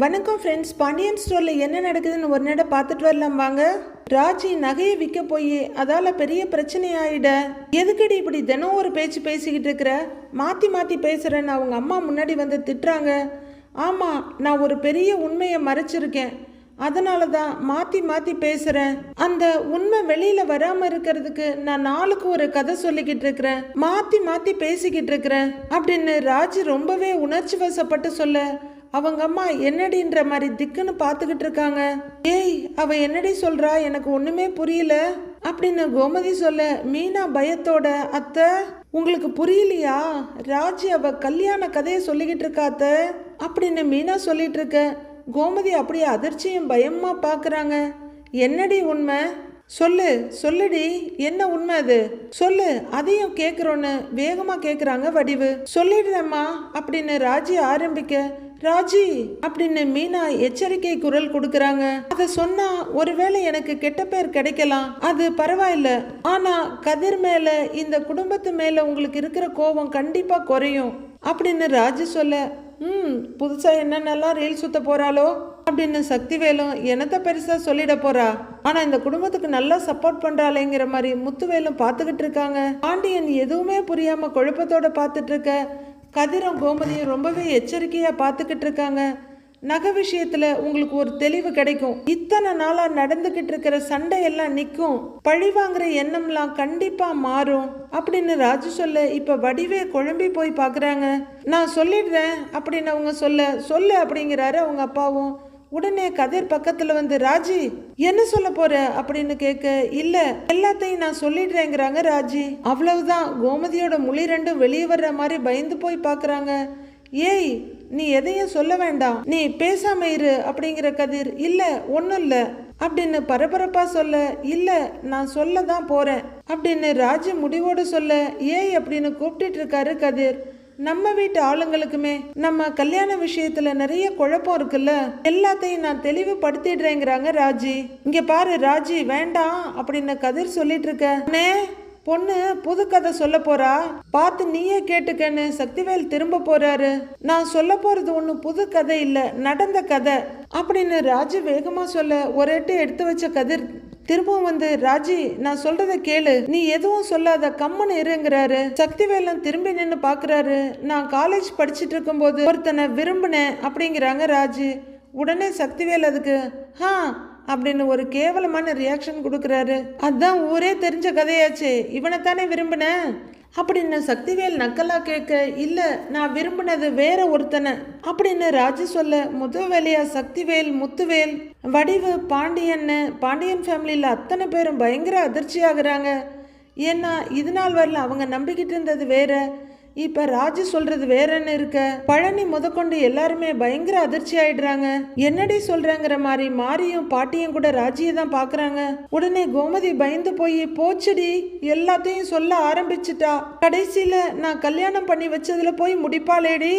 வணக்கம் ஃப்ரெண்ட்ஸ் பாண்டியன் ஸ்டோரில் என்ன நடக்குதுன்னு ஒரு நேரம் பார்த்துட்டு வரலாம் வாங்க. ராஜி நகையை விற்க போய் அதால் பெரிய பிரச்சனை ஆயிட. எதுக்கடி இப்படி தினம் ஒரு பேச்சு பேசிக்கிட்டு இருக்கிற? மாற்றி மாற்றி பேசுகிறேன்னு அவங்க அம்மா முன்னாடி வந்து திட்டுறாங்க. ஆமாம் நான் ஒரு பெரிய உண்மையை மறைச்சிருக்கேன். அதனால தான் மாற்றி மாற்றி பேசுகிறேன் அந்த உண்மை வெளியில் வராமல் இருக்கிறதுக்கு நான் நாளுக்கு ஒரு கதை சொல்லிக்கிட்டு இருக்கிறேன். மாற்றி மாற்றி பேசிக்கிட்டு இருக்கிறேன். அப்படின்னு ராஜி ரொம்பவே உணர்ச்சி வசப்பட்டு சொல்ல அவங்க அம்மா என்னடின்ற மாதிரி திக்குன்னு பார்த்துக்கிட்டு இருக்காங்க. ஏய் அவ என்னடி சொல்றா? எனக்கு ஒண்ணுமே புரியல. அப்படின்னு கோமதி சொல்ல மீனா பயத்தோட அத்தை. உங்களுக்கு புரியலையா? ராஜி அவ கல்யாண கதையை சொல்லிக்கிட்டு இருக்காத்த அப்படின்னு மீனா சொல்லிட்டு இருக்க கோமதி அப்படியே அதிர்ச்சியும் பயமா பாக்குறாங்க. என்னடி உண்மை? சொல்லு சொல்லுடி. என்ன உண்மை அது? சொல்லு அதையும் கேட்குறோன்னு வேகமாக கேட்குறாங்க வடிவு. சொல்லிடுறேம்மா. அப்படின்னு ராஜி ஆரம்பிக்க ராஜி அப்படின்னு மீனா எச்சரிக்கை குரல் கொடுக்கறாங்க. அதை சொன்னா ஒருவேளை எனக்கு கெட்ட பேர் கிடைக்கலாம். அது பரவாயில்ல. ஆனா கதிர் மேல இந்த குடும்பத்து மேல உங்களுக்கு இருக்கிற கோபம் கண்டிப்பா குறையும். அப்படின்னு ராஜி சொல்ல ம் புதுசா என்னென்னலாம் ரீல் சுத்த போறாளோ? அப்படின்னு சக்திவேலும் என்னத்த பெருசா சொல்லிட போறா? ஆனா இந்த குடும்பத்துக்கு நல்லா சப்போர்ட் பண்றாளேங்கிற மாதிரி முத்துவேலும் பார்த்துக்கிட்டு இருக்காங்க. பாண்டியன் எதுவுமே புரியாம குழப்பத்தோட பார்த்துட்டு இருக்க. கதிரும் கோமதியும் ரொம்பவே எச்சரிக்கையாக பார்த்துக்கிட்டு இருக்காங்க. நகை விஷயத்துல உங்களுக்கு ஒரு தெளிவு கிடைக்கும். இத்தனை நாளா நடந்துகிட்டு இருக்கிற சண்டை எல்லாம் பழி வாங்குற எண்ணம்லாம் கண்டிப்பா மாறும் அப்படின்னு ராஜு சொல்ல இப்ப வடிவே குழம்பி போய் பாக்குறாங்க. நான் சொல்லிடுறேன் அப்படின்னு அவங்க சொல்ல சொல்லு அப்படிங்கிறாரு அவங்க அப்பாவும். உடனே கதிர் பக்கத்துல வந்து ராஜி என்ன சொல்ல போற? அப்படின்னு கேட்க இல்ல எல்லாத்தையும் நான் சொல்லிடுறேங்கிறாங்க ராஜி. அவ்வளவுதான். கோமதியோட மொழி ரெண்டும் வெளியே வர்ற மாதிரி பயந்து போய் பாக்குறாங்க. ஏய் நீ எதையும் சொல்ல வேண்டாம். நீ பேசாம இரு அப்படிங்கிற கதிர் இல்ல ஒன்றும் இல்ல. அப்படின்னு பரபரப்பா சொல்ல இல்ல நான் சொல்ல தான் போறேன். அப்படின்னு ராஜி முடிவோடு சொல்ல ஏய் அப்படின்னு கூப்பிட்டுட்டு இருக்காரு கதிர். நம்ம வீட்டு ஆளுங்களுக்குமே நம்ம கல்யாண விஷயத்துல நிறைய குழப்பம் இருக்குல்ல? எல்லாத்தையும் நான் தெளிவுபடுத்திடுறேங்கிறாங்க ராஜி. இங்க பாரு ராஜி வேண்டாம் அப்படின்னு கதிர் சொல்லிட்டு இருக்க பொண்ணு புது கதை சொல்ல போறா. பார்த்து நீயே கேட்டுக்கன்னு சக்திவேல் திரும்ப போறாரு. நான் சொல்ல போறது ஒண்ணு புது கதை இல்ல நடந்த கதை அப்படின்னு ராஜு வேகமா சொல்ல ஒரு எட்டு எடுத்து வச்ச கதிர். திரும்பவும் வந்து ராஜி நான் சொல்றத கேளு. நீ எதுவும் சொல்லாத. கம்மன் இருங்கிறாரு. சக்திவேலன் திரும்பி நின்று பாக்குறாரு. நான் காலேஜ் படிச்சிட்டு இருக்கும்போது ஒருத்தனை விரும்பினேன். அப்படிங்கிறாங்க ராஜி. உடனே சக்திவேல் அதுக்கு ஹா அப்படின்னு ஒரு கேவலமான ரியாக்ஷன் கொடுக்குறாரு. அதான் ஊரே தெரிஞ்ச கதையாச்சே. இவனைத்தானே விரும்பினேன் அப்படின்னு சக்திவேல் நக்கலா கேட்க இல்ல நான் விரும்பினது வேற ஒருத்தனை. அப்படின்னு ராஜு சொல்ல முத சக்திவேல் முத்துவேல். வடிவு பாண்டியன்னு பாண்டியன் ஃபேமிலியில் அத்தனை பேரும் பயங்கர அதிர்ச்சி ஆகுறாங்க ஏன்னா இது நாள் வரல அவங்க நம்பிக்கிட்டு இருந்தது வேற. இப்போ ராஜு சொல்றது என்ன இருக்க? பழனி முதற்கொண்டு எல்லாருமே பயங்கர அதிர்ச்சி ஆயிடுறாங்க. என்னடி சொல்றேங்கிற மாதிரி மாரியும் பாட்டியும் கூட ராஜியை தான் பார்க்குறாங்க உடனே கோமதி பயந்து போய் போச்சடி எல்லாத்தையும் சொல்ல ஆரம்பிச்சிட்டா. கடைசியில் நான் கல்யாணம் பண்ணி வச்சதில் போய் முடிப்பாளேடி.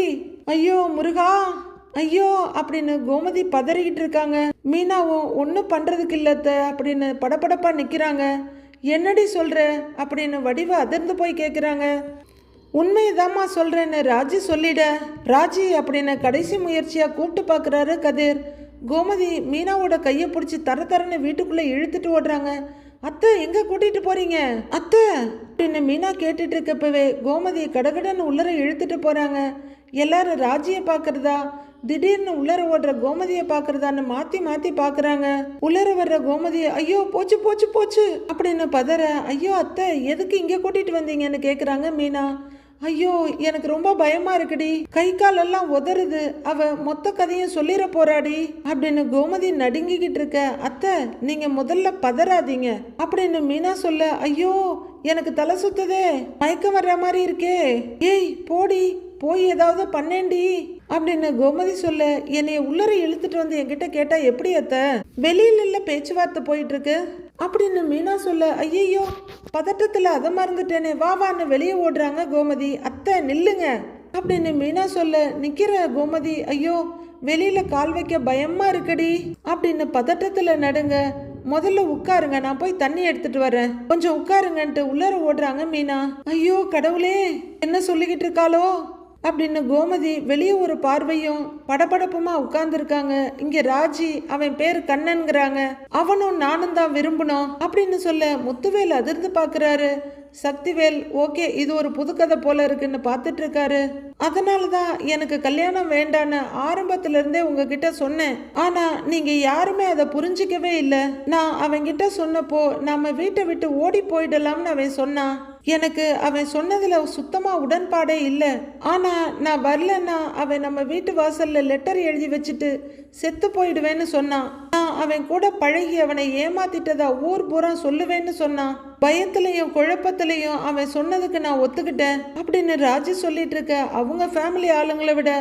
ஐயோ முருகா. ஐயோ அப்படின்னு கோமதி பதறிக்கிட்டு இருக்காங்க. மீனாவும் ஒன்றும் பண்ணுறதுக்கு இல்லத்த அப்படின்னு படப்படப்பாக நிற்கிறாங்க என்னடி சொல்கிற அப்படின்னு வடிவ அதிர்ந்து போய் கேட்குறாங்க உண்மையதாம்மா சொல்கிறேன்னு ராஜி சொல்லிட. ராஜி அப்படின்னு கடைசி முயற்சியாக கூப்பிட்டு பார்க்குறாரு கதிர். கோமதி மீனாவோட கையை பிடிச்சி தர தரன்னு வீட்டுக்குள்ளே இழுத்துட்டு ஓடுறாங்க. அத்தை எங்கே கூட்டிகிட்டு போகிறீங்க அத்தை அப்படின்னு மீனா கேட்டுட்டு இருக்கப்பவே கோமதி கடகடன்னு உள்ளர இழுத்துட்டு போகிறாங்க எல்லாரும் ராஜியை பார்க்குறதா திடீர்னு உள்ளர ஓடுற கோமதியை பார்க்குறதான்னு மாற்றி மாற்றி பார்க்குறாங்க. உள்ளர வர்ற கோமதியை ஐயோ போச்சு போச்சு போச்சு அப்படின்னு பதற ஐயோ அத்தை எதுக்கு இங்கே கூட்டிகிட்டு வந்தீங்கன்னு கேட்குறாங்க மீனா. ஐயோ எனக்கு ரொம்ப பயமா இருக்குடி. கை கால் எல்லாம் உதறுது. அவ மொத்த கதையும் சொல்லிட போறாடி. அப்படின்னு கோமதி நடுங்கிக்கிட்டு இருக்க அத்தை நீங்க முதல்ல பதறாதீங்க. அப்படின்னு மீனா சொல்ல ஐயோ எனக்கு தலை சுத்ததே. மயக்கம் வர்ற மாதிரி இருக்கே. ஏய் போடி. போய் ஏதாவது பண்ணேண்டி அப்படின்னு கோமதி சொல்ல என்னைய உள்ளர இழுத்துட்டு வந்து என்கிட்ட கேட்டா எப்படி அத்த? வெளியில இல்ல பேச்சுவார்த்தை போயிட்டு இருக்கு அப்படின்னு மீனா சொல்ல ஐயையோ பதட்டத்துல அதை மறந்துட்டேனே வா வான்னு வெளியே ஓடுறாங்க கோமதி. அத்தை நில்லுங்க. அப்படின்னு மீனா சொல்ல நிக்கிற கோமதி ஐயோ வெளியில கால் வைக்க பயமா இருக்குடி. அப்படின்னு பதட்டத்துல நடுங்க முதல்ல உட்காருங்க நான் போய் தண்ணி எடுத்துட்டு வரேன். கொஞ்சம் உட்காருங்கன்ட்டு உள்ளர ஓடுறாங்க மீனா. ஐயோ கடவுளே என்ன சொல்லிக்கிட்டு இருக்காளோ? அப்படின்னு கோமதி வெளியே ஒரு பார்வையும் படபடப்புமா உட்கார்ந்துருக்காங்க. இங்க ராஜி அவன் பேர் கண்ணன்கிறாங்க. அவனும் நானும் தான் விரும்பணும் அப்படின்னு சொல்ல முத்துவேல் அதிர்ந்து பார்க்குறாரு. சக்திவேல் ஓகே இது ஒரு புதுக்கதை போல இருக்குன்னு பார்த்துட்டு இருக்காரு. அதனால தான் எனக்கு கல்யாணம் வேண்டான்னு ஆரம்பத்திலிருந்தே உங்ககிட்ட சொன்னேன். ஆனால் நீங்கள் யாருமே அதை புரிஞ்சிக்கவே இல்லை. நான் அவன்கிட்ட சொன்னப்போ நம்ம வீட்டை விட்டு ஓடி போயிடலாம்னு அவன் சொன்னான் எனக்கு அவன் சொன்னதில் சுத்தமாக உடன்பாடே இல்லை. ஆனால் நான் வரலன்னா அவன் நம்ம வீட்டு வாசலில் லெட்டர் எழுதி வச்சுட்டு செத்து போயிடுவேன்னு சொன்னான் நான் அவன் கூட பழகி அவனை ஏமாத்திட்டதா ஊர் பூரா சொல்லுவேன்னு சொன்னான் பயத்திலையும் குழப்பத்திலையும் அவன் சொன்னதுக்கு நான் ஒத்துக்கிட்டேன். அப்படின்னு ராஜி சொல்லிட்டு இருக்க அவங்க ஃபேமிலி ஆளுங்களை விட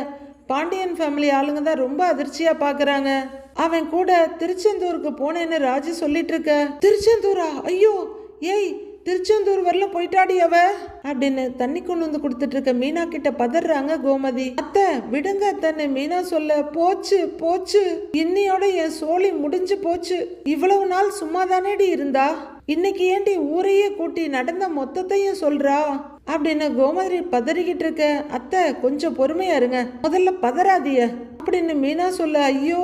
பாண்டியன் ஃபேமிலி ஆளுங்க தான் ரொம்ப அதிர்ச்சியாக பார்க்குறாங்க அவன் கூட திருச்செந்தூருக்கு போனேன்னு ராஜி சொல்லிட்டு இருக்க திருச்செந்தூரா? ஐயோ ஏய் திருச்செந்தூர் வரல போயிட்டாடி அவ. அப்படின்னு தண்ணி கொண்டு வந்து கொடுத்துட்டு இருக்க மீனா கிட்ட பதறாங்க கோமதி. அத்தை விடுங்க அத்தன்னு மீனா சொல்ல போச்சு போச்சு. இன்னையோட என் சோழி முடிஞ்சு போச்சு. இவ்வளவு நாள் சும்மா தானேடி இருந்தா? இன்னைக்கு ஏண்டி ஊரையே கூட்டி நடந்த மொத்தத்தையும் சொல்றா? அப்படின்னு கோமதி பதறிக்கிட்டு இருக்க? அத்தை கொஞ்சம் பொறுமையா இருங்க. முதல்ல பதறாதிய அப்படின்னு மீனா சொல்ல ஐயோ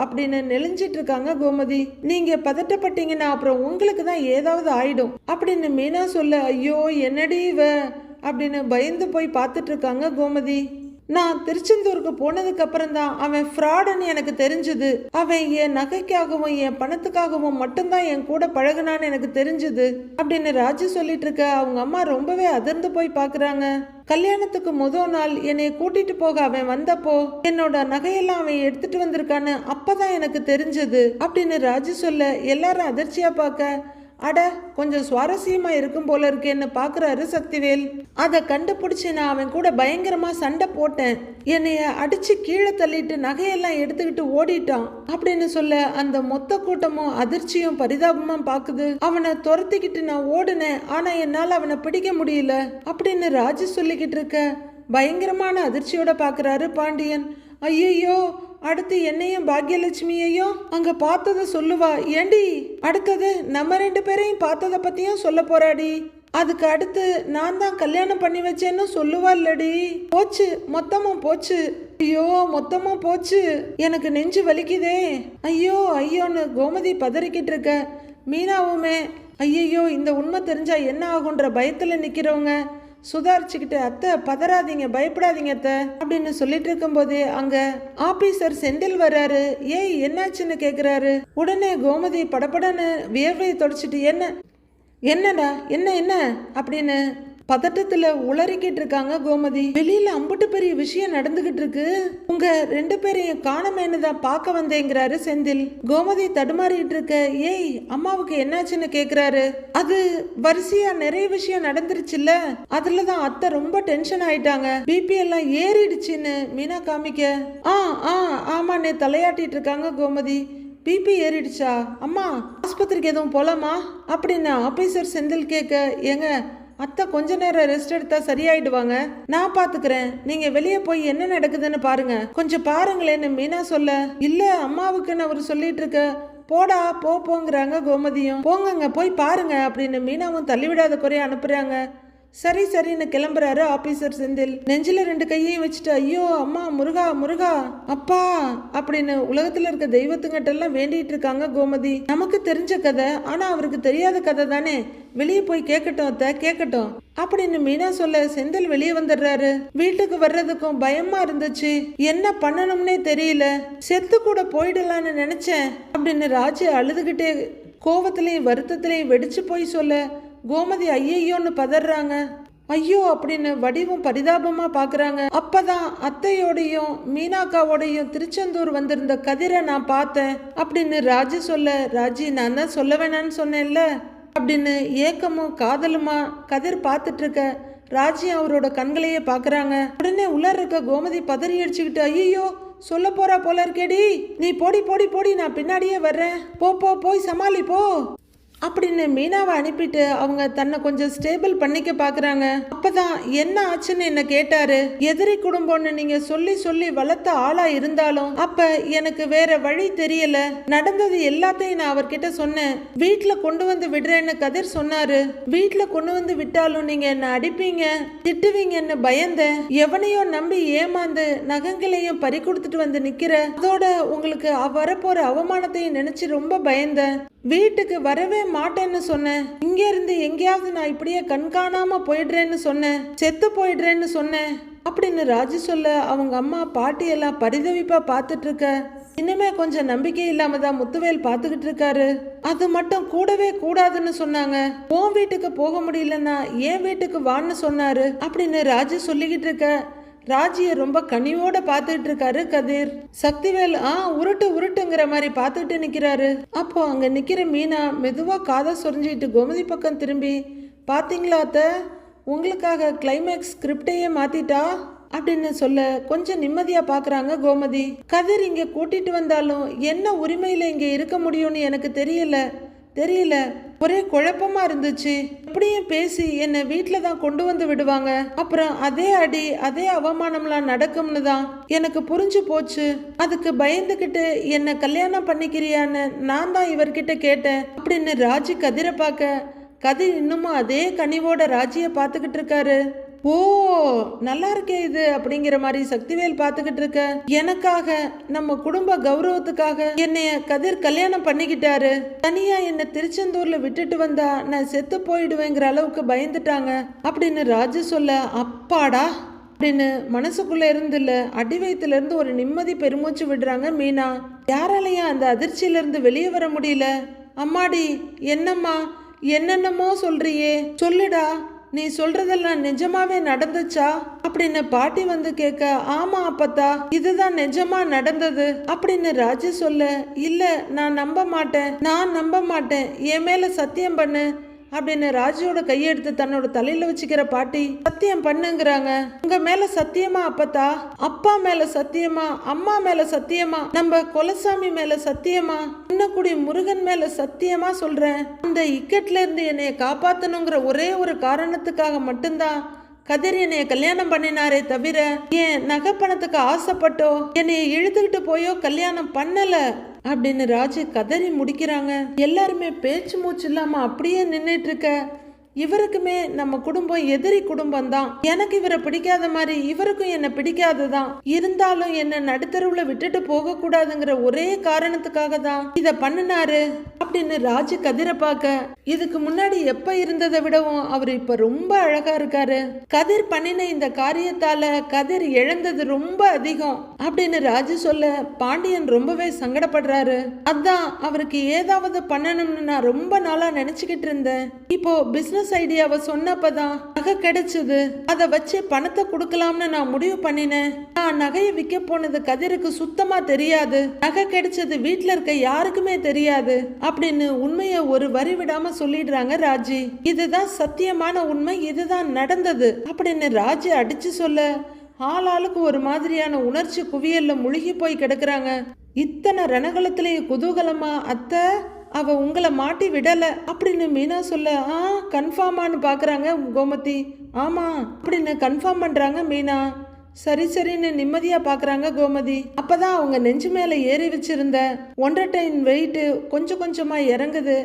அப்படின்னு நெளிஞ்சிட்டு இருக்காங்க கோமதி. நீங்க பதட்டப்பட்டீங்கன்னா அப்புறம் உங்களுக்கு தான் ஏதாவது ஆயிடும். அப்படின்னு மீனா சொல்ல ஐயோ என்னடி இவ? அப்படின்னு பயந்து போய் பார்த்துட்டு இருக்காங்க கோமதி. நான் திருச்செந்தூருக்கு போனதுக்கு அப்புறம் தான் அவன் ஃப்ராடுன்னு எனக்கு தெரிஞ்சது. அவன் என் நகைக்காகவும் என் பணத்துக்காகவும் மட்டும்தான் என் கூட பழகுனான்னு எனக்கு தெரிஞ்சது. அப்படின்னு ராஜு சொல்லிட்டு இருக்க அவங்க அம்மா ரொம்பவே அதிர்ந்து போய் பார்க்குறாங்க கல்யாணத்துக்கு முதல் நாள் என்னை கூட்டிட்டு போக அவன் வந்தப்போ என்னோட நகையெல்லாம் அவன் எடுத்துட்டு வந்திருக்கான்னு அப்பதான் எனக்கு தெரிஞ்சது. அப்படின்னு ராஜு சொல்ல எல்லாரும் அதிர்ச்சியா பார்க்க அட கொஞ்சம் சுவாரஸ்யமா இருக்கும் போல இருக்கேன்னு பாக்குறாரு சக்திவேல். அதை கண்டுபிடிச்சு நான் அவன் கூட பயங்கரமா சண்டை போட்டேன். என்னைய அடிச்சு கீழே தள்ளிட்டு நகையெல்லாம் எடுத்துக்கிட்டு ஓடிட்டான். அப்படின்னு சொல்ல அந்த மொத்த கூட்டமும் அதிர்ச்சியும் பரிதாபமா பாக்குது. அவனை துரத்திக்கிட்டு நான் ஓடுனேன். ஆனா என்னால அவனை பிடிக்க முடியல. அப்படின்னு ராஜு சொல்லிக்கிட்டு இருக்க. பயங்கரமான அதிர்ச்சியோட பாக்குறாரு பாண்டியன். ஐயையோ அடுத்து என்னையும் பாக்யலட்சுமியையும் அங்க பார்த்ததை சொல்லுவா. ஏண்டி? அடுத்தது நம்ம ரெண்டு பேரையும் பார்த்ததை பத்தியும் சொல்ல போறாடி. அதுக்கு அடுத்து நான் தான் கல்யாணம் பண்ணி வச்சேன்னு சொல்லுவா இல்லடி. போச்சு மொத்தமும் போச்சு. ஐயோ மொத்தமும் போச்சு. எனக்கு நெஞ்சு வலிக்குதே. ஐயோ ஐயோன்னு கோமதி பதறிக்கிட்டு இருக்க. மீனாவுமே ஐயையோ இந்த உண்மை தெரிஞ்சா என்ன ஆகுன்ற பயத்துல நிக்கிறவங்க. சுதாரிச்சுக்கிட்டு அத்தை பதறாதீங்க பயப்படாதீங்க அத்தை அப்படின்னு சொல்லிட்டு இருக்கும்போதே அங்க ஆபீசர் செந்தில் வர்றாரு. ஏய் என்னாச்சுன்னு கேக்குறாரு? உடனே கோமதி படபடன்னு வியர்வையை தொடச்சிட்டு என்ன என்னடா என்ன என்ன? அப்படின்னு பதட்டத்துல உளறிக்கிட்டு இருக்காங்க கோமதி. வெளியில அம்புட்டு பெரிய விஷயம் நடந்துகிட்டு இருக்கு. உங்க ரெண்டு பேரையும் காணமேன்னு தான் பார்க்க வந்தேங்கிறாரு செந்தில். கோமதி தடுமாறிட்டு இருக்க ஏய் அம்மாவுக்கு என்னாச்சுன்னு கேக்குறாரு. அது வரிசையா நிறைய விஷயம் நடந்துருச்சுல்ல. அதுலதான் அத்தை ரொம்ப டென்ஷன் ஆயிட்டாங்க. பிபி எல்லாம் ஏறிடுச்சுன்னு மீனா காமிக்க. ஆ ஆ ஆமாண்ணே தலையாட்டிட்டு இருக்காங்க கோமதி. பிபி ஏறிடுச்சா? அம்மா ஆஸ்பத்திரிக்கு எதுவும் போலாமா? அப்படின்னு ஆபீசர் செந்தில் கேட்க ஏங்க அத்தை கொஞ்ச நேரம் ரெஸ்ட் எடுத்தா சரியாயிடுவாங்க. நான் பாத்துக்கிறேன். நீங்க வெளியே போய் என்ன நடக்குதுன்னு பாருங்க. கொஞ்சம் பாருங்களேன்னு மீனா சொல்ல இல்ல அம்மாவுக்குன்னு அவர் சொல்லிட்டு இருக்க போடா போ போங்கிறாங்க கோமதியும். போங்கங்க போய் பாருங்க அப்படின்னு மீனாவும் தள்ளிவிடாத குறைய அனுப்புறாங்க. சரி சரின்னு கிளம்புறாரு ஆபீசர் செந்தில். நெஞ்சில ரெண்டு கையையும் வச்சுட்டு ஐயோ அம்மா முருகா முருகா. அப்பா அப்படின்னு உலகத்துல இருக்க தெய்வத்துங்கிட்ட எல்லாம் வேண்டிட்டு இருக்காங்க கோமதி. நமக்கு தெரிஞ்ச கதை ஆனா அவருக்கு தெரியாத கதை தானே. வெளியே போய் கேட்கட்டும் அத்த கேட்கட்டும் அப்படின்னு மீனா சொல்ல செந்தில் வெளியே வந்துடுறாரு. வீட்டுக்கு வர்றதுக்கும் பயமா இருந்துச்சு. என்ன பண்ணணும்னே தெரியல. செத்து கூட போயிடலான்னு நினைச்சேன் அப்படின்னு ராஜு அழுதுகிட்டே கோவத்திலையும் வருத்தத்திலையும் வெடிச்சு போய் சொல்ல கோமதி ஐயையோன்னு பதறாங்க. ஐயோ அப்படின்னு வடிவும் பரிதாபமா பாக்குறாங்க. அப்பதான் அத்தையோடையும் மீனாக்காவோடையும் திருச்செந்தூர் வந்திருந்த கதிரை நான் பார்த்தேன். அப்படின்னு ராஜி சொல்ல ராஜி நான் தான் சொல்ல வேணான்னு சொன்னேன்ல. அப்படின்னு ஏக்கமும் காதலுமா கதிர் பார்த்துட்டு இருக்க ராஜி அவரோட கண்களையே பாக்குறாங்க. உடனே உள்ள இருக்க கோமதி பதறி அடிச்சுக்கிட்டு ஐயோ சொல்ல போறா போல இருக்கேடி. நீ போடி போடி போடி நான் பின்னாடியே வர்றேன். போ போ போய் சமாளி போ. அப்படின்னு மீனாவை அனுப்பிட்டு அவங்க தன்னை கொஞ்சம் ஸ்டேபிள் பண்ணிக்க பாக்குறாங்க. அப்பதான் என்ன ஆச்சுன்னு என்ன கேட்டாரு. எதிரி குடும்பம்னு நீங்க சொல்லி சொல்லி வளர்த்த ஆளா இருந்தாலும் அப்ப எனக்கு வேற வழி தெரியல. நடந்தது எல்லாத்தையும் நான் அவர்கிட்ட சொன்னேன். வீட்டில் கொண்டு வந்து விடுறேன்னு கதிர் சொன்னாரு. வீட்டில் கொண்டு வந்து விட்டாலும் நீங்க என்ன அடிப்பீங்க திட்டுவீங்கன்னு பயந்தேன். எவனையோ நம்பி ஏமாந்து நகங்களையும் பறி கொடுத்துட்டு வந்து நிக்கிற அதோட உங்களுக்கு அவ- வரப்போற அவமானத்தையும் நினைச்சு ரொம்ப பயந்தேன். வீட்டுக்கு வரவே மாட்டேன்னு சொன்னேன் இங்க இருந்து எங்கேயாவது நான் இப்படியே கண்காணாம போயிடுறேன்னு சொன்னேன் செத்து போயிடுறேன்னு சொன்னேன் அப்படின்னு ராஜு சொல்ல அவங்க அம்மா பாட்டி எல்லாம் பரிதவிப்பா பார்த்துட்டு இருக்க இனிமே கொஞ்சம் நம்பிக்கை இல்லாம தான் முத்துவேல் பார்த்துக்கிட்டு இருக்காரு. அது மட்டும் கூடவே கூடாதுன்னு சொன்னாங்க. உன் வீட்டுக்கு போக முடியலன்னா என் வீட்டுக்கு வான்னு சொன்னாரு. அப்படின்னு ராஜு சொல்லிக்கிட்டு இருக்க. ராஜிய ரொம்ப கனிவோட பார்த்துட்டு இருக்காரு கதிர். சக்திவேல் ஆ உருட்டு உருட்டுங்கிற மாதிரி பார்த்துட்டு நிக்கிறாரு. அப்போ அங்க நிக்கிற மீனா மெதுவா காதை சொரிஞ்சிட்டு கோமதி பக்கம் திரும்பி பாத்தீங்களா அத்த? உங்களுக்காக கிளைமேக்ஸ் ஸ்கிரிப்டையே மாத்திட்டா? அப்படின்னு சொல்ல கொஞ்சம் நிம்மதியா பாக்குறாங்க கோமதி. கதிர் இங்க கூட்டிட்டு வந்தாலும் என்ன உரிமையில இங்க இருக்க முடியும்னு எனக்கு தெரியல. தெரியல. ஒரே குழப்பமா இருந்துச்சு. அப்படியும் பேசி என்னை வீட்டில் தான் கொண்டு வந்து விடுவாங்க. அப்புறம் அதே அடி அதே அவமானம்லாம் நடக்கும்னு தான் எனக்கு புரிஞ்சு போச்சு. அதுக்கு பயந்துக்கிட்டு என்னை கல்யாணம் பண்ணிக்கிறியான்னு நான் தான் இவர்கிட்ட கேட்டேன். அப்படின்னு ராஜி கதிரை பார்க்க கதிர் இன்னமும் அதே கனிவோட ராஜியை பார்த்துக்கிட்டு இருக்காரு. ஓ நல்லா இருக்கே இது அப்படிங்கிற மாதிரி சக்திவேல் பார்த்துக்கிட்டு இருக்க. எனக்காக நம்ம குடும்ப கௌரவத்துக்காக என்னைய கதிர் கல்யாணம் பண்ணிக்கிட்டாரு. தனியா என்ன திருச்செந்தூர்ல விட்டுட்டு வந்தா நான் செத்து போயிடுவேங்கிற அளவுக்கு பயந்துட்டாங்க. அப்படின்னு ராஜு சொல்ல அப்பாடா! அப்படின்னு மனசுக்குள்ள இருந்து இல்ல அடி வயித்துல இருந்து ஒரு நிம்மதி பெருமூச்சு விடுறாங்க மீனா. யாராலையும் அந்த அதிர்ச்சியில இருந்து வெளியே வர முடியல? அம்மாடி என்னம்மா? என்னென்னமோ சொல்றியே. சொல்லுடா. நீ சொல்றதெல்லாம் நிஜமாவே நடந்துச்சா? அப்படின்னு பாட்டி வந்து கேட்க ஆமா அப்பத்தா இதுதான் நிஜமா நடந்தது. அப்படின்னு ராஜு சொல்ல இல்ல நான் நம்ப மாட்டேன் நான் நம்ப மாட்டேன் என் மேல சத்தியம் பண்ணு. அப்படின்னு ராஜுவோட கையெடுத்து தன்னோட தலையில வச்சுக்கிற பாட்டி சத்தியம் பண்ணுங்கிறாங்க. உங்க மேல சத்தியமா அப்பத்தா? அப்பா மேல சத்தியமா? அம்மா மேல சத்தியமா? நம்ம குலசாமி மேல சத்தியமா? இன்னக்குடி முருகன் மேல சத்தியமா சொல்றேன். அந்த இக்கட்ல இருந்து என்னைய காப்பாத்தணுங்கிற ஒரே ஒரு காரணத்துக்காக மட்டும்தான் கதிர் என்னைய கல்யாணம் பண்ணினாரே தவிர என் நகை பணத்துக்கு ஆசைப்பட்டோ? என்னைய இழுத்துக்கிட்டு போயோ கல்யாணம் பண்ணல. அப்படின்னு ராஜு கதறி முடிக்கிறாங்க. எல்லாருமே பேச்சு மூச்சு இல்லாம அப்படியே நின்றுட்டு இருக்க. இவருக்குமே நம்ம குடும்பம் எதிரி குடும்பம் தான் எனக்கு இவரை பிடிக்காத மாதிரி இவருக்கும் என்ன பிடிக்காதுதான். இருந்தாலும் என்ன நடுத்தருவுல விட்டுட்டு போக கூடாதுங்கிற ஒரே காரணத்துக்காக தான் இத பண்ணினாரு அப்படின்னு ராஜு கதிரை பார்க்க. இதுக்கு முன்னாடி எப்ப இருந்ததை விடவும் அவர் இப்ப ரொம்ப அழகா இருக்காரு. கதிர் பண்ணின இந்த காரியத்தால கதிர் இழந்தது ரொம்ப அதிகம் அப்படின்னு ராஜு சொல்ல பாண்டியன் ரொம்பவே சங்கடப்படுறாரு. அதான் அவருக்கு ஏதாவது பண்ணணும்னு நான் ரொம்ப நாளா நினைச்சுக்கிட்டு இருந்தேன். இப்போ பிசினஸ் ஐடியாவை சொன்னப்பதான் நகை கிடைச்சது. அதை வச்சு பணத்தை கொடுக்கலாம்னு நான் முடிவு பண்ணினேன். நான் நகையை விற்க போனது கதிருக்கு சுத்தமா தெரியாது. நகை கிடைச்சது வீட்ல இருக்க யாருக்குமே தெரியாது அப்படின்னு உண்மையை ஒரு வரி விடாம சொல்லிடுறாங்க ராஜி. இதுதான் சத்தியமான உண்மை இதுதான் நடந்தது அப்படின்னு ராஜி அடிச்சு சொல்ல ஆளாளுக்கு ஒரு மாதிரியான உணர்ச்சி குவியல்ல முழுகி போய் கிடக்குறாங்க. இத்தனை ரணகலத்திலேயே குதூகலமா அத்தை? அவள் உங்களை மாட்டி விடலை அப்படின்னு மீனா சொல்ல ஆ கன்ஃபார்மான்னு பார்க்குறாங்க கோமதி. ஆமாம் அப்படின்னு கன்ஃபார்ம் பண்ணுறாங்க மீனா. சரி சரின்னு நிம்மதியாக பார்க்குறாங்க கோமதி. அப்போ தான் அவங்க நெஞ்சு மேலே ஏறி வச்சிருந்த ஒன்றரை டைன் வெயிட்டு கொஞ்சம் கொஞ்சமாக இறங்குது.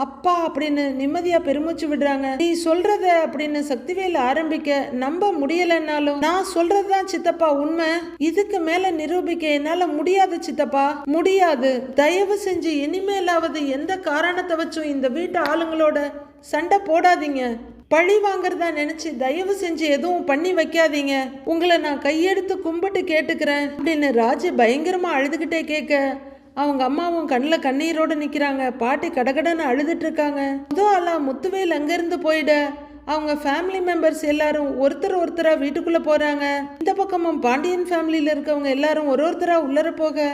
அப்பா அப்படின்னு நிம்மதியா பெருமூச்சு விடுறாங்க. நீ சொல்றத அப்படின்னு சக்திவேல் ஆரம்பிக்க நம்ப முடியலன்னாலும் நான் சொல்றதுதான் சித்தப்பா உண்மை. இதுக்கு மேல நிரூபிக்க என்னால முடியாது சித்தப்பா. முடியாது. தயவு செஞ்சு இனிமேலாவது எந்த காரணத்தை வச்சும் இந்த வீட்டு ஆளுங்களோட சண்டை போடாதீங்க. பழி வாங்குறதா நினைச்சு தயவு செஞ்சு எதுவும் பண்ணி வைக்காதீங்க. உங்களை நான் கையெடுத்து கும்பிட்டு கேட்டுக்கிறேன் அப்படின்னு ராஜு பயங்கரமா அழுதுகிட்டே கேட்க அவங்க அம்மாவும் கண்ணில் கண்ணீரோடு நிற்கிறாங்க பாட்டி கடகடன்னு அழுதுட்டு இருக்காங்க. அதோ அல்ல முத்துவேல் அங்கேருந்து போயிட. அவங்க ஃபேமிலி மெம்பர்ஸ் எல்லாரும் ஒருத்தர் ஒருத்தராக வீட்டுக்குள்ளே போகிறாங்க இந்த பக்கமும் பாண்டியன் ஃபேமிலியில் இருக்கவங்க எல்லாரும் ஒரு ஒருத்தராக உள்ளர போக.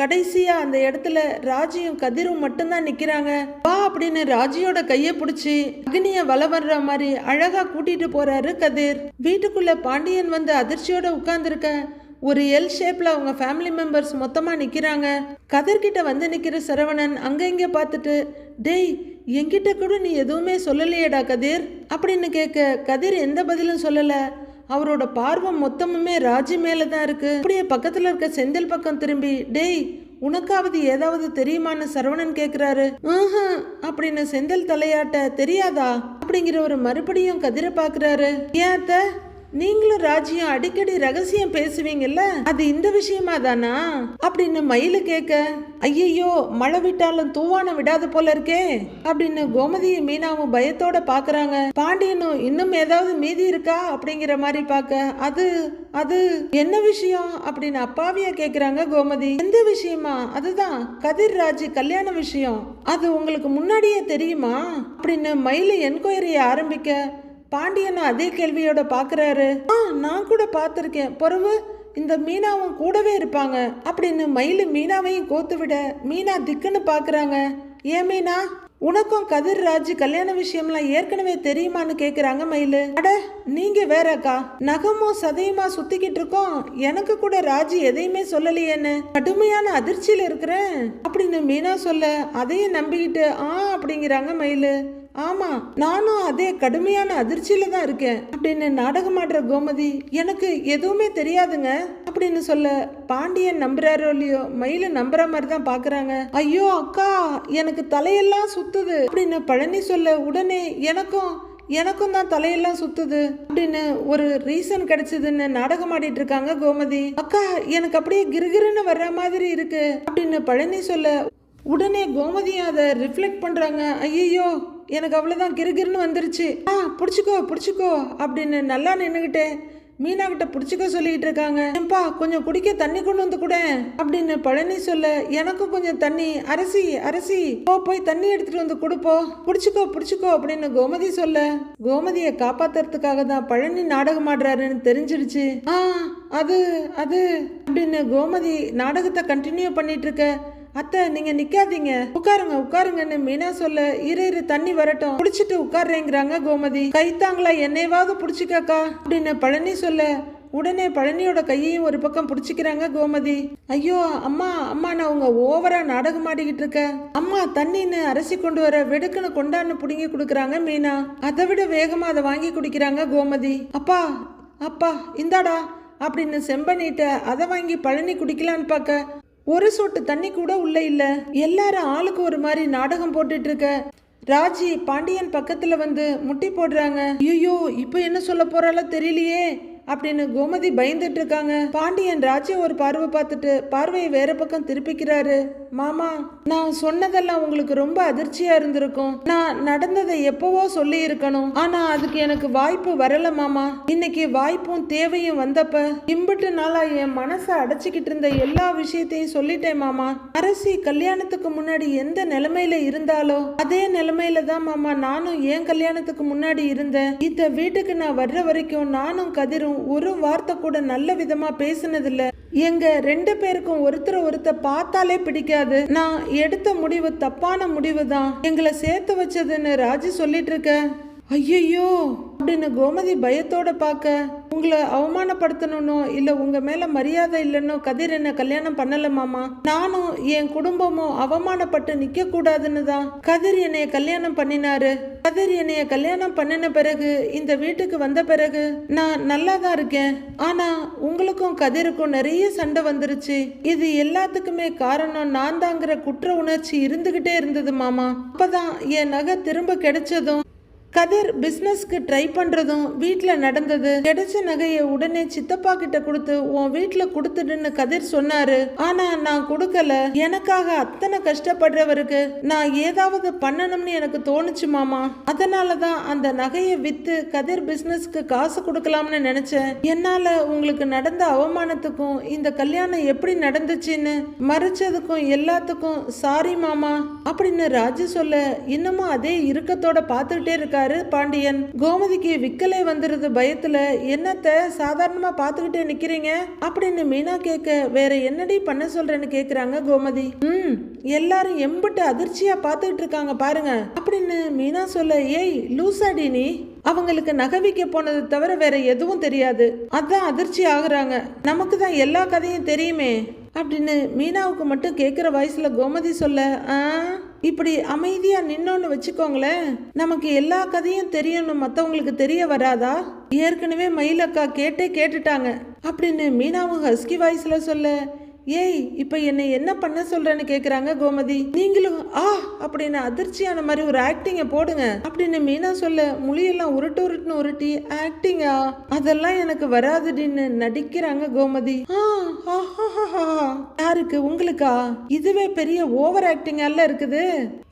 கடைசியாக அந்த இடத்துல ராஜியும் கதிரும் மட்டும்தான் நிற்கிறாங்க வா அப்படின்னு ராஜியோட கையை பிடிச்சி அக்னியை வல வர்ற மாதிரி அழகாக கூட்டிகிட்டு போகிறாரு கதிர். வீட்டுக்குள்ளே பாண்டியன் வந்து அதிர்ச்சியோட உட்காந்துருக்க ஒரு எல் ஷேப்பில் அவங்க ஃபேமிலி மெம்பர்ஸ் மொத்தமாக நிற்கிறாங்க கதிர்கிட்ட வந்து நிற்கிற சரவணன் அங்கே இங்கே பார்த்துட்டு டேய் என்கிட்ட கூட நீ எதுவுமே சொல்லலையேடா கதிர்? அப்படின்னு கேட்க கதிர் எந்த பதிலும் சொல்லலை. அவரோட பார்வை மொத்தமுமே ராஜி மேலே தான் இருக்கு. அப்படியே பக்கத்தில் இருக்க செந்தில் பக்கம் திரும்பி டேய் உனக்காவது ஏதாவது தெரியுமான்னு சரவணன் கேட்குறாரு "ம்ஹும்," அப்படின்னு செந்தில் தலையாட்ட தெரியாதா? அப்படிங்கிற ஒரு மறுபடியும் கதிரை பார்க்குறாரு ஏன் அத்தை? நீங்களும் ராஜியும் அடிக்கடி ரகசியம் பேசுவீங்கல்ல? அது இந்த விஷயமா தானா? அப்படின்னு மயிலு கேட்க ஐயையோ மழை விட்டாலும் தூவானம் விடாது போல இருக்கே. அப்படின்னு கோமதியும் மீனாவும் பயத்தோட பாக்குறாங்க. பாண்டியனும் இன்னும் ஏதாவது மீதி இருக்கா? அப்படிங்கிற மாதிரி பார்க்க அது அது என்ன விஷயம்? அப்படின்னு அப்பாவியா கேக்குறாங்க கோமதி. எந்த விஷயமா? அதுதான் கதிர் ராஜ் கல்யாண விஷயம். அது உங்களுக்கு முன்னாடியே தெரியுமா? அப்படின்னு மயிலு என்கொயரியை ஆரம்பிக்க பாண்டியன் அதே கேள்வியோட பார்க்குறாரு ஆ நான் கூட பார்த்துருக்கேன். பொறவு இந்த மீனாவும் கூடவே இருப்பாங்க. அப்படின்னு மயிலு மீனாவையும் கோத்து விட மீனா திக்குன்னு பார்க்குறாங்க ஏன் மீனா? உனக்கும் கதிர் ராஜ் கல்யாண விஷயம்லாம் ஏற்கனவே தெரியுமான்னு கேட்குறாங்க மயிலு. அட நீங்க வேறக்கா. நகமும் சதையுமா சுத்திக்கிட்டு இருக்கோம். எனக்கு கூட ராஜ் எதையுமே சொல்லலையேன்னு. கடுமையான அதிர்ச்சியில் இருக்கிறேன். அப்படின்னு மீனா சொல்ல அதையும் நம்பிக்கிட்டு ஆ அப்படிங்கிறாங்க மயிலு. ஆமா நானும் அதே கடுமையான அதிர்ச்சியில தான் இருக்கேன். அப்படின்னு நாடகம் ஆடுற கோமதி எனக்கு எதுவுமே தெரியாதுங்க அப்படின்னு சொல்ல பாண்டியன் நம்புறாரோ இல்லையோ மயில நம்புற மாதிரி தான் பாக்குறாங்க. ஐயோ அக்கா எனக்கு தலையெல்லாம் சுத்துது அப்படின்னு பழனி சொல்ல உடனே எனக்கும் எனக்கும் தான் தலையெல்லாம் சுத்துது அப்படின்னு ஒரு ரீசன் கிடைச்சதுன்னு நாடகம் ஆடிட்டு இருக்காங்க கோமதி. அக்கா எனக்கு அப்படியே கிருகிருன்னு வர்ற மாதிரி இருக்கு அப்படின்னு பழனி சொல்ல உடனே கோமதியும் அதை ரிஃப்ளெக்ட் பண்றாங்க. ஐயோ எனக்கு அவ்வளோதான் கிருகிருன்னு வந்துருச்சு. ஆ பிடிச்சிக்கோ பிடிச்சிக்கோ அப்படின்னு நல்லா நின்றுக்கிட்டேன் மீனா கிட்ட பிடிச்சிக்க சொல்லிக்கிட்டு இருக்காங்க. ஏன்பா கொஞ்சம் குடிக்க தண்ணி கொண்டு வந்து கூட அப்படின்னு பழனி சொல்ல எனக்கும் கொஞ்சம் தண்ணி அரிசி அரிசி. போ போய் தண்ணி எடுத்துட்டு வந்து கொடுப்போ பிடிச்சிக்கோ பிடிச்சிக்கோ அப்படின்னு கோமதி சொல்ல. கோமதியை காப்பாத்துறதுக்காக தான் பழனி நாடகம் ஆடுறாருன்னு தெரிஞ்சிருச்சு. ஆ அது அது அப்படின்னு கோமதி நாடகத்தை கண்டினியூ பண்ணிட்டு இருக்க அத்தை நீங்க நிக்காதீங்க. உட்காருங்க உட்காருங்கன்னு மீனா சொல்ல இரு இரு தண்ணி வரட்டும். குடிச்சிட்டு உட்கார்றேங்கிறாங்க கோமதி. கைத்தாங்களா என்னையவாவது புடிச்சுக்கக்கா? அப்படின்னு பழனி சொல்ல உடனே பழனியோட கையையும் ஒரு பக்கம் பிடிச்சிக்கிறாங்க கோமதி. ஐயோ அம்மா அம்மா நான் உங்க ஓவரா நாடகம் ஆடிக்கிட்டு இருக்க அம்மா தண்ணின்னு அரிசி கொண்டு வர வெடுக்குன்னு கொண்டான்னு புடுங்கி கொடுக்குறாங்க மீனா. அதை விட வேகமா அதை வாங்கி குடிக்கிறாங்க கோமதி. அப்பா அப்பா இந்தாடா அப்படின்னு செம்பனிட்ட அதை வாங்கி பழனி குடிக்கலான்னு பார்க்க ஒரு சொட்டு தண்ணி கூட உள்ள இல்ல. எல்லாரும் ஆளுக்கு ஒரு மாதிரி நாடகம் போட்டுட்டு இருக்க. ராஜி பாண்டியன் பக்கத்துல வந்து முட்டி போடுறாங்க. ஐயோ இப்போ என்ன சொல்ல போறாளோ தெரியலையே அப்படின்னு கோமதி பயந்துட்டு இருக்காங்க. பாண்டியன் ராஜ்ய ஒரு பார்வை பார்த்துட்டு பார்வையை வேற பக்கம் திருப்பிக்கிறாரு. மாமா நான் சொன்னதெல்லாம் உங்களுக்கு ரொம்ப அதிர்ச்சியா இருந்திருக்கும். நான் நடந்ததை எப்பவோ சொல்லி இருக்கணும் ஆனா அதுக்கு எனக்கு வாய்ப்பு வரல மாமா. இன்னைக்கு வாய்ப்பும் தேவையும் வந்தப்ப இம்பிட்டு நாளா என் மனசை அடைச்சிக்கிட்டு இருந்த எல்லா விஷயத்தையும் சொல்லிட்டேன் மாமா. அரசி கல்யாணத்துக்கு முன்னாடி எந்த நிலைமையில இருந்தாலோ அதே நிலைமையில தான் மாமா நானும் என் கல்யாணத்துக்கு முன்னாடி இருந்தேன். இந்த வீட்டுக்கு நான் வர்ற வரைக்கும் நானும் கதிரும் ஒரு வார்த்தை கூட நல்ல விதமா பேசினதில்லை. எங்க ரெண்டு பேருக்கும் ஒருத்தர் ஒருத்தர் பார்த்தாலே பிடிக்காது. நான் எடுத்த முடிவு தப்பான முடிவு தான் எங்களை சேர்த்து வச்சதுன்னு ராஜி சொல்லிட்டு இருக்க. ஐயையோ! அப்படின்னு கோமதி பயத்தோட பார்க்க உங்களை அவமானப்படுத்தணும்னோ இல்ல உங்க மேல மரியாதை இல்லைன்னோ கதிர் என்ன கல்யாணம் பண்ணல மாமா? நானும் என் குடும்பமும் அவமானப்பட்டு நிக்க கூடாதுன்னு தான் கதிர் என்னைய கல்யாணம் பண்ணினாரு. கதிர் என்னைய கல்யாணம் பண்ணின பிறகு இந்த வீட்டுக்கு வந்த பிறகு நான் நல்லா தான் இருக்கேன். ஆனா உங்களுக்கும் கதிருக்கும் நிறைய சண்டை வந்துருச்சு. இது எல்லாத்துக்குமே காரணம் நான் தாங்கிற குற்ற உணர்ச்சி இருந்துகிட்டே இருந்தது மாமா. அப்பதான் என் நகை திரும்ப கிடைச்சதும் கதிர் பிஸ்னஸ்க்கு ட்ரை பண்ணுறதும் வீட்டில் நடந்தது. கிடைச்ச நகையை உடனே சித்தப்பா கிட்ட கொடுத்து உன் வீட்டில் கொடுத்துடுன்னு கதிர் சொன்னாரு. ஆனா நான் கொடுக்கல. எனக்காக அத்தனை கஷ்டப்படுறவருக்கு நான் ஏதாவது பண்ணணும்னு எனக்கு தோணுச்சு மாமா. அதனால தான் அந்த நகையை விற்று கதிர் பிஸ்னஸ்க்கு காசு கொடுக்கலாம்னு நினைச்சேன். என்னால் உங்களுக்கு நடந்த அவமானத்துக்கும் இந்த கல்யாணம் எப்படி நடந்துச்சுன்னு மறைச்சதுக்கும் எல்லாத்துக்கும் சாரி மாமா. அப்படின்னு ராஜு சொல்ல இன்னமும் அதே இறுக்கத்தோட பார்த்துக்கிட்டே இருக்காரு பாண்டியன் கோமதிக்கு விக்கலே வந்துருது பயத்துல. என்னத்த சாதாரணமா பார்த்துக்கிட்டே நிக்கிறீங்க? அப்படின்னு மீனா கேட்க வேற என்னடி பண்ண சொல்றேன்னு கேக்குறாங்க கோமதி. ம் எல்லாரும் எம்பிட்டு அதிர்ச்சியா பாத்துக்கிட்டு இருக்காங்க பாருங்க அப்படின்னு மீனா சொல்ல ஏய் லூசாடி நீ. அவங்களுக்கு நகவிக்க போனது தவிர வேற எதுவும் தெரியாது. அதான் அதிர்ச்சி ஆகுறாங்க. நமக்கு தான் எல்லா கதையும் தெரியுமே அப்படின்னு மீனாவுக்கு மட்டும் கேட்குற வாய்ஸில் கோமதி சொல்ல ஆ இப்படி அமைதியா நின்னோன்னு வச்சுக்கோங்களேன். நமக்கு எல்லா கதையும் தெரியணும். மற்றவங்களுக்கு தெரிய வராதா? ஏற்கனவே மயிலக்கா கேட்டே கேட்டுட்டாங்க. அப்படின்னு மீனாவும் ஹஸ்கி வாய்ஸ்ல சொல்ல ஏய் இப்போ என்னை என்ன பண்ண சொல்றேன்னு கேட்குறாங்க கோமதி. நீங்களும் ஆ அப்படின்னு அதிர்ச்சியான மாதிரி ஒரு ஆக்டிங்கை போடுங்க. அப்படின்னு மீனா சொல்ல முழியெல்லாம் உருட்டு உருட்டுன்னு உருட்டி ஆக்டிங்கா அதெல்லாம் எனக்கு வராதுடின்னு நடிக்கிறாங்க கோமதி. ஆ யாருக்கு? உங்களுக்கா? இதுவே பெரிய ஓவர் ஆக்டிங்கால இருக்குது?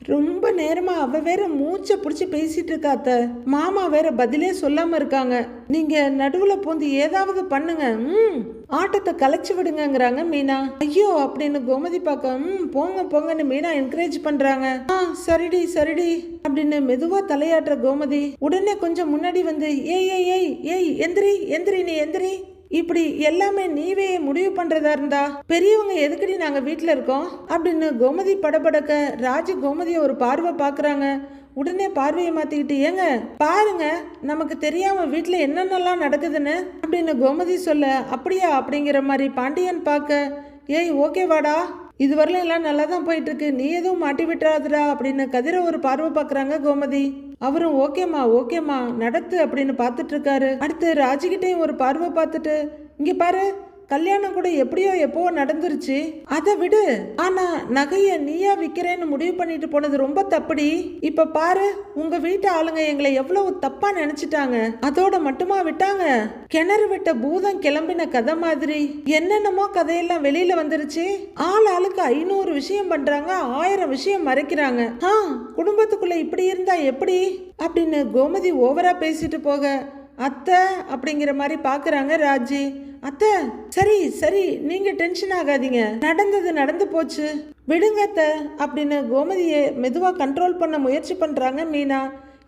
ரொம்ப நேரமாக அவள் வேற மூச்சை பிடிச்சி பேசிட்டு இருக்காத்த மாமா வேற பதிலே சொல்லாமல் இருக்காங்க. நீங்கள் நடுவில் பூந்து ஏதாவது பண்ணுங்க ம். ஆட்டத்தை கலைச்சி விடுங்கங்கிறாங்க மீனா. ஐயோ அப்படின்னு கோமதி பார்க்க ம் போங்க போங்கன்னு மீனா என்கரேஜ் பண்ணுறாங்க ஆ சரிடி சரிடி அப்படின்னு மெதுவாக தலையாட்டுற கோமதி உடனே கொஞ்சம் முன்னாடி வந்து ஏய் ஏய் ஏய் ஏய் எந்திரி எந்திரி நீ எந்திரி. இப்படி எல்லாமே நீவே முடிவு பண்றதா இருந்தா? பெரியவங்க எதுக்கடி நாங்க வீட்டுல இருக்கோம்? அப்படின்னு கோமதி படபடக்க ராஜு கோமதியை ஒரு பார்வை பாக்குறாங்க உடனே பார்வையை மாத்திக்கிட்டு ஏங்க பாருங்க நமக்கு தெரியாம வீட்டுல என்னென்னலாம் நடக்குதுன்னு? அப்படின்னு கோமதி சொல்ல அப்படியா? அப்படிங்கிற மாதிரி பாண்டியன் பார்க்க ஏய் ஓகேவாடா இதுவரையிலும் எல்லாம் நல்லா தான் போயிட்டு இருக்கு. நீ எதுவும் மாட்டி விட்டுறாதுடா அப்படின்னு கதிர ஒரு பார்வை பார்க்குறாங்க கோமதி. அவரும் ஓகேம்மா ஓகேம்மா நடத்து அப்படின்னு பார்த்துட்டு இருக்காரு. அடுத்து ராஜிகிட்டையும் ஒரு பார்வை பார்த்துட்டு இங்கே பாரு கல்யாணம் கூட எப்படியோ எப்போவோ நடந்துருச்சு. அதை விடு. ஆனா நகைய நீயா விக்கிறேன்னு முடிவு பண்ணிட்டு போனது ரொம்ப தப்புடி. இப்ப பாரு உங்க வீட்டு ஆளுங்க எங்களை எவ்வளவு தப்பா நினைச்சிட்டாங்க. அதோட மட்டுமா விட்டாங்க? கிணறு விட்ட பூதம் கிளம்பின கதை மாதிரி. என்னென்னமோ கதையெல்லாம் வெளியில வந்துருச்சு. ஆள் ஆளுக்கு ஐநூறு விஷயம் பண்றாங்க ஆயிரம் விஷயம் மறைக்கிறாங்க. ஆ குடும்பத்துக்குள்ள இப்படி இருந்தா எப்படி? அப்படின்னு கோமதி ஓவரா பேசிட்டு போக அத்தை அப்படிங்கிற மாதிரி பார்க்குறாங்க ராஜி. அத்தை சரி சரி நீங்கள் டென்ஷன் ஆகாதீங்க. நடந்தது நடந்து போச்சு. விடுங்க அத்தை அப்படின்னு கோமதியை மெதுவாக கண்ட்ரோல் பண்ண முயற்சி பண்ணுறாங்க மீனா.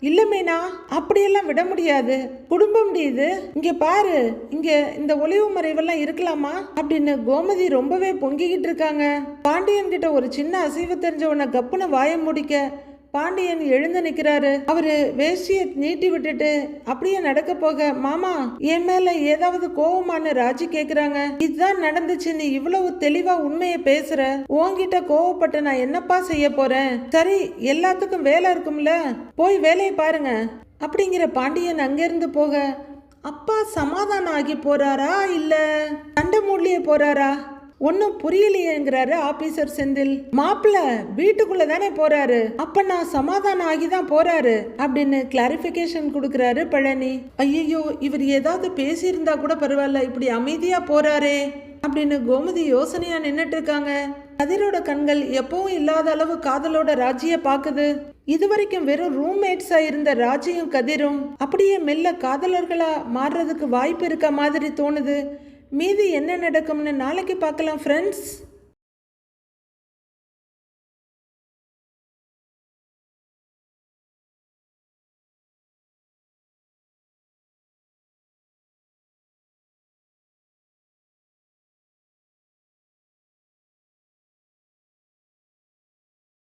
இல்லை மீனா அப்படியெல்லாம் விட முடியாது. குடும்பம் இது. இங்கே பாரு இங்கே இந்த ஒளிவு மறைவெல்லாம் இருக்கலாமா அப்படின்னு கோமதி ரொம்பவே பொங்கிக்கிட்டு இருக்காங்க. பாண்டியன் கிட்ட ஒரு சின்ன அசைவு தெரிஞ்சவனை கப்புன வாய முடிக்க பாண்டியன் எழுந்து நிற்கிறாரு. அவரு வேஷ்டியை நீட்டி விட்டுட்டு அப்படியே நடக்க போக மாமா என் மேல ஏதாவது கோவமான்னு ராஜி கேக்குறாங்க. இதுதான் நடந்துச்சு நீ இவ்வளவு தெளிவா உண்மையை பேசுற. உன்கிட்ட கோவப்பட்டு நான் என்னப்பா செய்ய போறேன்? சரி எல்லாத்துக்கும் வேலை இருக்கும்ல. போய் வேலையை பாருங்க. அப்படிங்கிற பாண்டியன் அங்கிருந்து போக அப்பா சமாதானம் ஆகி போறாரா இல்ல? சண்டை மூடலியே போறாரா? ஒன்றும் புரியலையேங்கிறாரு ஆபீசர் செந்தில். மாப்பிள்ள வீட்டுக்குள்ள தானே போறாரு. அப்ப நான் சமாதானம் ஆகி தான் போறாரு அப்படின்னு கிளாரிபிகேஷன் கொடுக்குறாரு பழனி. ஐயோ இவர் ஏதாவது பேசியிருந்தா கூட பரவாயில்ல இப்படி அமைதியா போறாரே அப்படின்னு கோமதி யோசனையா நின்னுட்டு இருக்காங்க. கதிரோட கண்கள் எப்பவும் இல்லாத அளவு காதலோட ராஜிய பாக்குது. இதுவரைக்கும் வெறும் ரூம்மேட்ஸா இருந்த ராஜியும் கதிரும் அப்படியே மெல்ல காதலர்களா மாறுறதுக்கு வாய்ப்பு இருக்க மாதிரி தோணுது. மீதி என்ன நடக்கும்னு நாளைக்கு பார்க்கலாம் ஃப்ரெண்ட்ஸ்